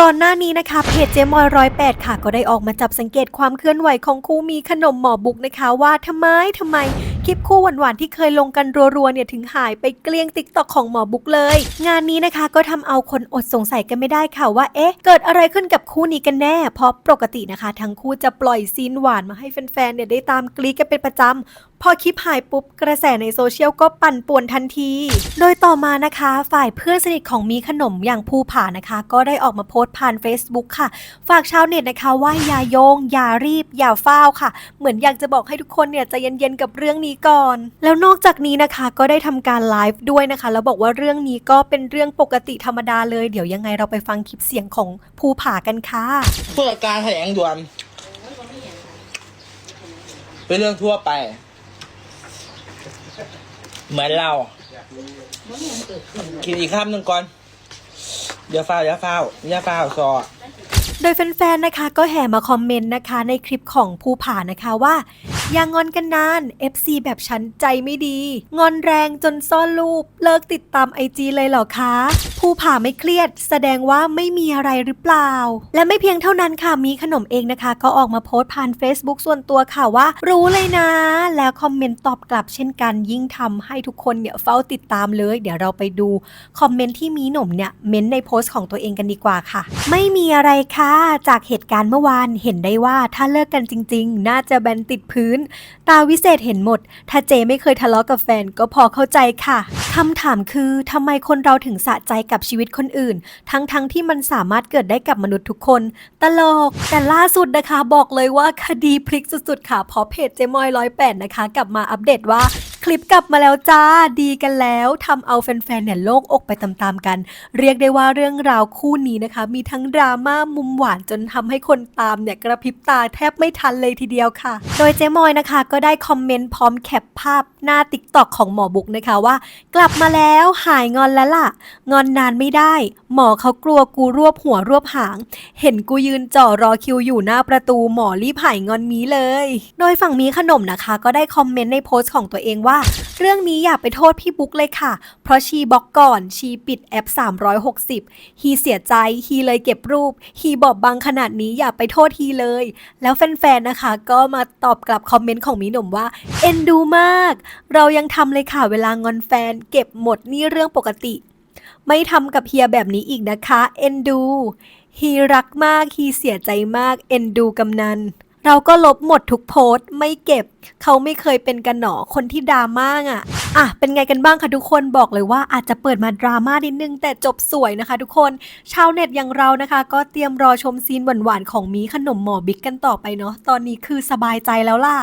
ก่อนหน้านี้นะคะเพจเจมอยร้อยแปดค่ะ ก็ได้ออกมาจับสังเกตความเคลื่อนไหวของคู่มีขนมหมอบุกนะคะ ว่าทำไมทำไม คลิปคู่หวานๆที่เคยลงกันรัวๆเนี่ยถึงหายไปเกลี้ยงติ๊กตอกของหมอบุ๊กเลย งานนี้นะคะก็ทำเอาคนอดสงสัยกันไม่ได้ค่ะว่าเอ๊ะ เกิดอะไรขึ้นกับคู่นี้กันแน่ เพราะปกตินะคะ ทั้งคู่จะปล่อยซีนหวานมาให้แฟนๆเนี่ยได้ตามกรีดกันเป็นประจำพอคลิปหายปุ๊บกระแสในโซเชียลก็ปั่นป่วนทันที โดยต่อมานะคะ ฝ่ายเพื่อนสนิทของมีขนมอย่างภูผานะคะ ก็ได้ออกมาโพสต์ผ่าน Facebook ค่ะ ฝากชาวเน็ตนะคะว่าอย่าโยง อย่ารีบ อย่าฟ้าค่ะ เหมือนอยากจะบอกให้ทุกคนเนี่ยใจเย็นๆกับเรื่องนี้ก่อน แล้วนอกจากนี้นะคะก็ได้ทำการไลฟ์ด้วยนะคะ แล้วบอกว่าเรื่องนี้ก็เป็นเรื่องปกติธรรมดาเลย เดี๋ยวยังไงเราไปฟังคลิปเสียงของภูผากันค่ะผู้จัดการแถลงด่วน เป็นเรื่องทั่วไป เหมือนเรากินอีกคำหนึ่งก่อนอย่าฟ้าวอย่าฟ้าวอย่าฟ้าวซอโดยแฟนๆ นะคะก็แห่มาคอมเมนต์นะคะในคลิปของภูผานะคะว่า อย่างอนกันนาน FC แบบฉันใจไม่ดี งอนแรงจนซ่อนรูป เลิกติดตามไอจีเลยเหรอคะภูผาไม่เครียด แสดงว่าไม่มีอะไรหรือเปล่า และไม่เพียงเท่านั้นค่ะ มีขนมเองนะคะ ก็ออกมาโพสต์ผ่าน Facebook ส่วนตัวค่ะว่า รู้เลยนะ แล้วคอมเมนต์ตอบกลับเช่นกัน ยิ่งทำให้ทุกคนเนี่ยเฝ้าติดตามเลย เดี๋ยวเราไปดูคอมเมนต์ที่มีหนุ่มเนี่ยเม้นต์ในโพสต์ของตัวเองกันดีกว่าค่ะ ไม่มีอะไรค่ะจากเหตุการณ์เมื่อวานเห็นได้ว่าถ้าเลิกกันจริง ๆ น่าจะแบนติดพื้นน ตาวิเศษเห็นหมด ถ้าเจไม่เคยทะเลาะกับแฟนก็พอเข้าใจค่ะคำถามคือทำไมคนเราถึงสะใจกับชีวิตคนอื่น ทั้งๆทที่มันสามารถเกิดได้กับมนุษย์ทุกคน ตลก แต่ล่าสุดนะคะ บอกเลยว่าคดีพลิกสุดๆค่ะเพราะเพจเจมอยร้อยแปดนะคะ กลับมาอัปเดตว่า คลิปกลับมาแล้วจ้าดีกันแล้วทำเอาแฟนๆเนี่ยโล่งอกไปตามๆกัน เรียกได้ว่าเรื่องราวคู่นี้นะคะ มีทั้งดราม่ามุมหวานจนทำให้คนตามเนี่ยกระพริบตาแทบไม่ทันเลยทีเดียวค่ะ โดยเจมอยนะคะ ก็ได้คอมเมนต์พร้อมแคปภาพหน้าติ๊กตอกของหมอบุกนะคะว่า กลับมาแล้วหายงอนแล้วล่ะ งอนนานไม่ได้ หมอเขากลัวกูรวบหัวรวบหาง เห็นกูยืนจ่อรอคิวอยู่หน้าประตูหมอรีบหายงอนมีเลย โดยฝั่งมีขนมนะคะ ก็ได้คอมเมนต์ในโพสต์ของตัวเองว่าเรื่องนี้อย่าไปโทษพี่บุ๊กเลยค่ะ เพราะชีบล็อกก่อนชีปิดแอป 360 ฮีเสียใจฮีเลยเก็บรูป ฮีบอบบางขนาดนี้อย่าไปโทษฮีเลย แล้วแฟนๆนะคะ ก็มาตอบกลับคอมเมนต์ของมีหนุ่มว่า เอ็นดูมาก เรายังทำเลยค่ะเวลางอนแฟน เก็บหมดนี่เรื่องปกติ ไม่ทำกับเฮียแบบนี้อีกนะคะ เอ็นดูฮีรักมากฮีเสียใจมาก เอ็นดูกำนัน เราก็ลบหมดทุกโพสต์ไม่เก็บ เขาไม่เคยเป็นกันหนอคนที่ดราม่าอะอะเป็นไงกันบ้างคะทุกคนบอกเลยว่าอาจจะเปิดมาดราม่านิดนึง แต่จบสวยนะคะทุกคนชาวเน็ตอย่างเรานะคะ ก็เตรียมรอชมซีนหวานๆของมีขนมหมอบิ๊กกันต่อไปเนาะตอนนี้คือสบายใจแล้วล่ะ